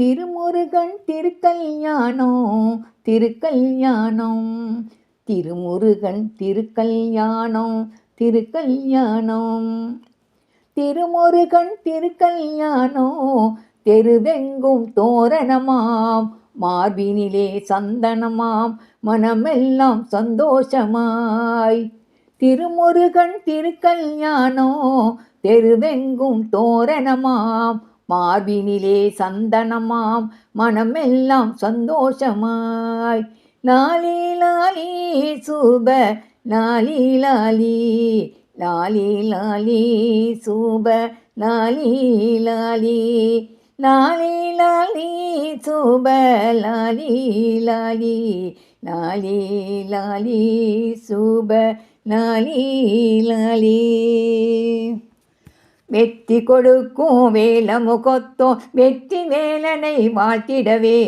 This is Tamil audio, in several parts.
திருமுருகன் திருக்கல்யாணம் திருக்கல்யாணம். திருமுருகன் திருக்கல்யாணம் திருக்கல்யாணம். திருமுருகன் திருக்கல்யாணம் தெருவெங்கும் தோரணமாம். மார்பினிலே சந்தனமாம் மனமெல்லாம் சந்தோஷமாய். திருமுருகன் திருக்கல்யாணம் தெருவெங்கும் தோரணமாம். மார்பினிலே சந்தனமாம் மனமெல்லாம் சந்தோஷமாய் லாலி லாலி சூப லாலி லாலி லாலி லாலி சூப லாலி லாலி லாலி லாலி சூப லாலி லாலி லாலி லாலி சூப லாலி லாலி வெற்றி கொடுக்கும் வேலமுகத்தோ வெற்றி வேலனை வாழ்த்திடவே.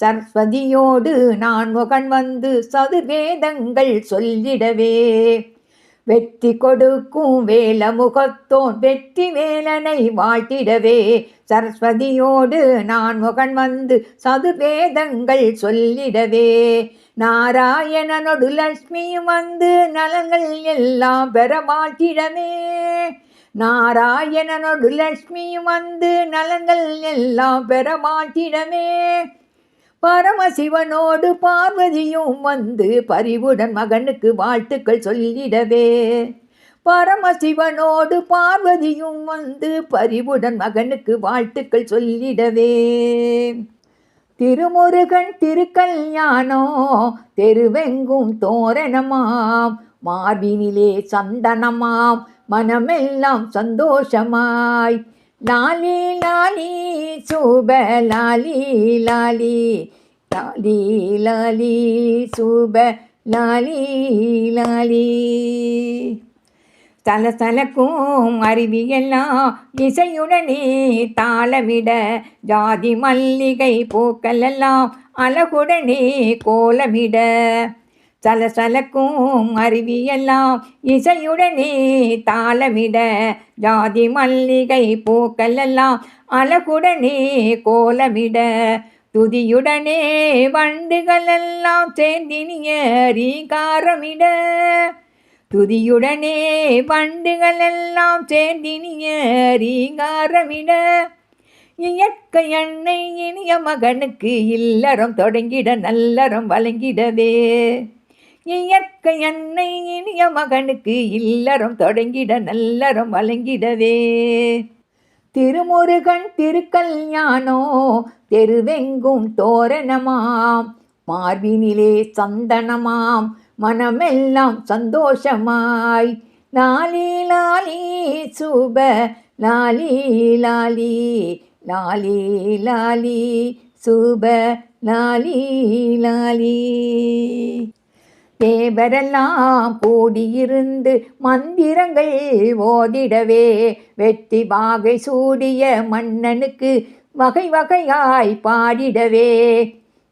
சரஸ்வதியோடு நான் முகன் வந்து சதுர்வேதங்கள் சொல்லிடவே. வெற்றி கொடுக்கும் வேல முகத்தோன் வெற்றி வேலனை வாழ்த்திடவே. சரஸ்வதியோடு நான் முகன் வந்து சதுவேதங்கள் சொல்லிடவே. நாராயணனொடு லட்சுமியும் வந்து நலங்கள் எல்லாம் பெற மாட்டிடவே நாராயணனோடு லட்சுமியும் வந்து நலங்கள் எல்லாம் பெற மாட்டிடமே பரமசிவனோடு பார்வதியும் வந்து பரிவுடன் மகனுக்கு வாழ்த்துக்கள் சொல்லிடவே. பரமசிவனோடு பார்வதியும் வந்து பரிவுடன் மகனுக்கு வாழ்த்துக்கள் சொல்லிடவே. திருமுருகன் திருக்கல்யாணோ தெருவெங்கும் தோரணமாம். மார்பினிலே சந்தனமாம். மனமெல்லாம் சந்தோஷமாய். லாலி லாலி சூப லாலி லாலி. லாலி லாலி சூப லாலி லாலி. தல தலக்கும் அருவியெல்லாம் இசையுடனே தாளமிட ஜாதி மல்லிகை பூக்கள் எல்லாம் அழகுடனே கோலமிட. சலசலக்கும் அருவியெல்லாம் இசையுடனே தாளமிட ஜாதி மல்லிகை பூக்கள் எல்லாம் அழகுடனே கோலமிட. துதியுடனே வண்டுகள் எல்லாம் சேர்ந்தினிய ரீகாரமிட. துதியுடனே வண்டுகள் எல்லாம் சேர்ந்தினிய ரீகாரமிட. இயற்கை அன்னை இனிய மகனுக்கு இல்லறம் தொடங்கிட நல்லறம் வழங்கிடவே. இயற்கை அன்னை இனிய மகனுக்கு இல்லறம் தொடங்கிட நல்லறம் வழங்கிடவே. திருமுருகன் திருக்கல்யாணோ தெருவெங்கும் தோரணமாம். மார்பினிலே சந்தனமாம் மனமெல்லாம் சந்தோஷமாய். லாலி லாலி சுப லாலி லாலி லாலி லாலி சுப லாலி லாலி. தேவரெல்லாம் கூடியிருந்து மந்திரங்கள் ஓதிடவே வெற்றி வாகை சூடிய மன்னனுக்கு வகை வகையாய் பாடிடவே.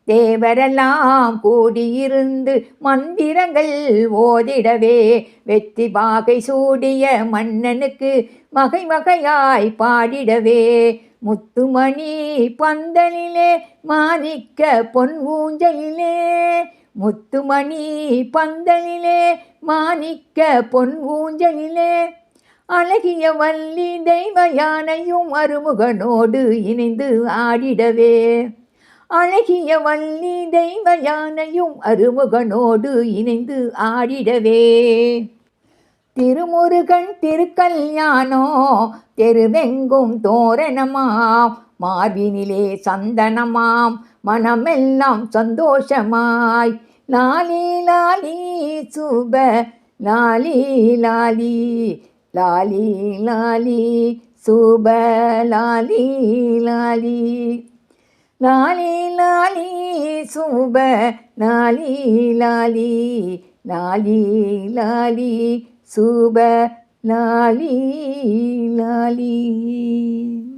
தேவரெல்லாம் கூடியிருந்து மந்திரங்கள் ஓதிடவே வெற்றி வாகை சூடிய மன்னனுக்கு வகை வகையாய் பாடிடவே. முத்துமணி பந்தலிலே மாணிக்க பொன் ஊஞ்சலிலே முத்துமணி பந்தலிலே மாணிக்க பொன் ஊஞ்சலிலே அழகிய வள்ளி தெய்வ யானையும் அருமுகனோடு இணைந்து ஆடிடவே. அழகிய வள்ளி தெய்வ யானையும் அருமுகனோடு இணைந்து ஆடிடவே. திருமுருகன் திருக்கல்யாணோ தெருவெங்கும் தோரணமாம் மார்பினிலே சந்தனமாம் மனமெல்லாம் சந்தோஷமாய் லாலி லாலி சுப லாலி லாலி லாலி லாலி சுப லாலி லாலி. லாலி லாலி சுப லாலி லாலி லாலி லாலி சுப லாலி லாலி.